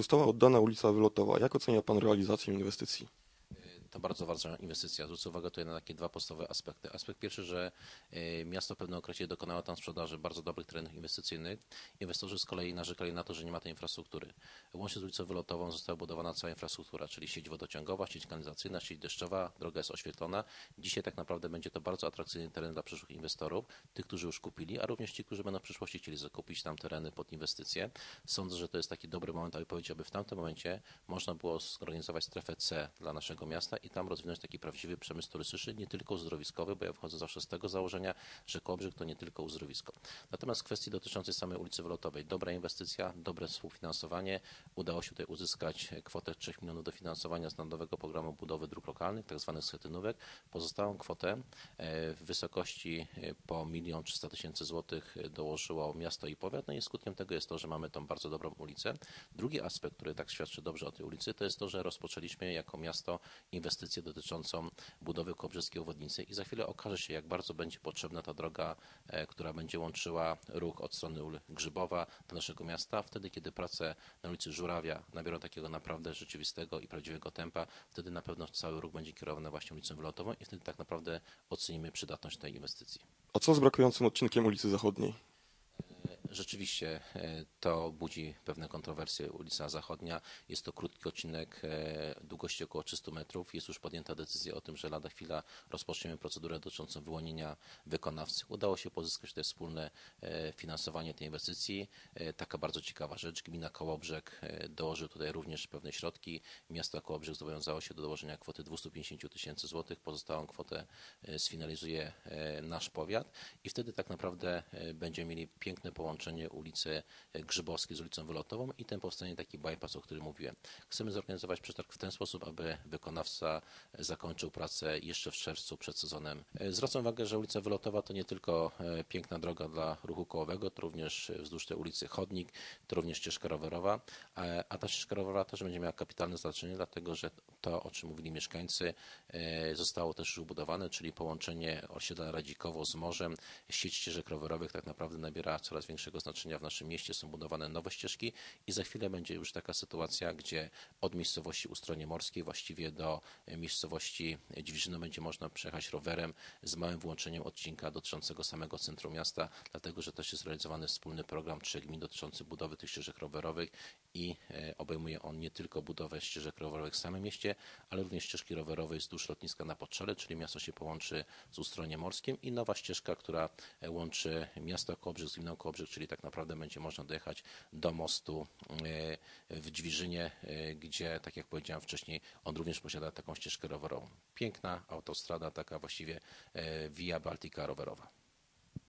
Została oddana ulica Wylotowa. Jak ocenia Pan realizację inwestycji? To bardzo ważna inwestycja. Zwrócę uwagę tutaj na takie dwa podstawowe aspekty. Aspekt pierwszy, że e, miasto w pewnym okresie dokonało tam sprzedaży bardzo dobrych terenów inwestycyjnych. Inwestorzy z kolei narzekali na to, że nie ma tej infrastruktury. Łącznie z ulicą Wylotową została budowana cała infrastruktura, czyli sieć wodociągowa, sieć kanalizacyjna, sieć deszczowa, droga jest oświetlona. Dzisiaj tak naprawdę będzie to bardzo atrakcyjny teren dla przyszłych inwestorów, tych, którzy już kupili, a również ci, którzy będą w przyszłości chcieli zakupić tam tereny pod inwestycje. Sądzę, że to jest taki dobry moment, aby powiedzieć, aby w tamtym momencie można było zorganizować strefę C dla naszego miasta i tam rozwinąć taki prawdziwy przemysł turystyczny, nie tylko uzdrowiskowy, bo ja wchodzę zawsze z tego założenia, że Kołobrzeg to nie tylko uzdrowisko. Natomiast kwestii dotyczącej samej ulicy Wylotowej, dobra inwestycja, dobre współfinansowanie. Udało się tutaj uzyskać kwotę 3 milionów dofinansowania z Narodowego Programu Budowy Dróg Lokalnych, tak zwanych schetynówek. Pozostałą kwotę e, w wysokości e, po 1 300 tysięcy złotych dołożyło miasto i powiat. No i skutkiem tego jest to, że mamy tą bardzo dobrą ulicę. Drugi aspekt, który tak świadczy dobrze o tej ulicy, to jest to, że rozpoczęliśmy jako miasto inwestycje dotyczącą budowy Kołbrzeskiej obwodnicy i za chwilę okaże się, jak bardzo będzie potrzebna ta droga, e, która będzie łączyła ruch od strony ul Grzybowa do naszego miasta. Wtedy, kiedy prace na ulicy Żurawia nabiorą takiego naprawdę rzeczywistego i prawdziwego tempa, wtedy na pewno cały ruch będzie kierowany właśnie ulicą Wylotową i wtedy tak naprawdę ocenimy przydatność tej inwestycji. A co z brakującym odcinkiem ulicy Zachodniej? Rzeczywiście e, to budzi pewne kontrowersje. Ulica Zachodnia jest to krótki odcinek e, długości około 300 metrów. Jest już podjęta decyzja o tym, że lada chwila rozpoczniemy procedurę dotyczącą wyłonienia wykonawcy. Udało się pozyskać też wspólne e, finansowanie tej inwestycji. Taka bardzo ciekawa rzecz. Gmina Kołobrzeg dołożył tutaj również pewne środki. Miasto Kołobrzeg zobowiązało się do dołożenia kwoty 250 tysięcy złotych. Pozostałą kwotę sfinalizuje nasz powiat i wtedy tak naprawdę będziemy mieli piękne połączenie połączenie ulicy Grzybowskiej z ulicą Wylotową i ten powstanie taki bypass, o którym mówiłem. Chcemy zorganizować przetarg w ten sposób, aby wykonawca zakończył pracę jeszcze w czerwcu przed sezonem. Zwracam uwagę, że ulica Wylotowa to nie tylko e, piękna droga dla ruchu kołowego, to również wzdłuż tej ulicy chodnik, to również ścieżka rowerowa, a ta ścieżka rowerowa też będzie miała kapitalne znaczenie, dlatego że to, o czym mówili mieszkańcy, e, zostało też już ubudowane, czyli połączenie osiedla Radzikowo z morzem. Sieć ścieżek rowerowych tak naprawdę nabiera coraz większego większego znaczenia w naszym mieście, są budowane nowe ścieżki i za chwilę będzie już taka sytuacja, gdzie od miejscowości Ustronie Morskiej właściwie do miejscowości Dziwiżyno będzie można przejechać rowerem z małym włączeniem odcinka dotyczącego samego centrum miasta, dlatego że też jest realizowany wspólny program trzech gmin dotyczący budowy tych ścieżek rowerowych i e, obejmuje on nie tylko budowę ścieżek rowerowych w samym mieście, ale również ścieżki rowerowej wzdłuż lotniska na Podczele, czyli miasto się połączy z Ustroniem Morskim i nowa ścieżka, która e, łączy miasto Kołobrzeg z gminą Kołobrzeg, czyli tak naprawdę będzie można dojechać do mostu e, w Dźwiżynie, gdzie, tak jak powiedziałem wcześniej, on również posiada taką ścieżkę rowerową. Piękna autostrada, taka właściwie Via Baltica rowerowa.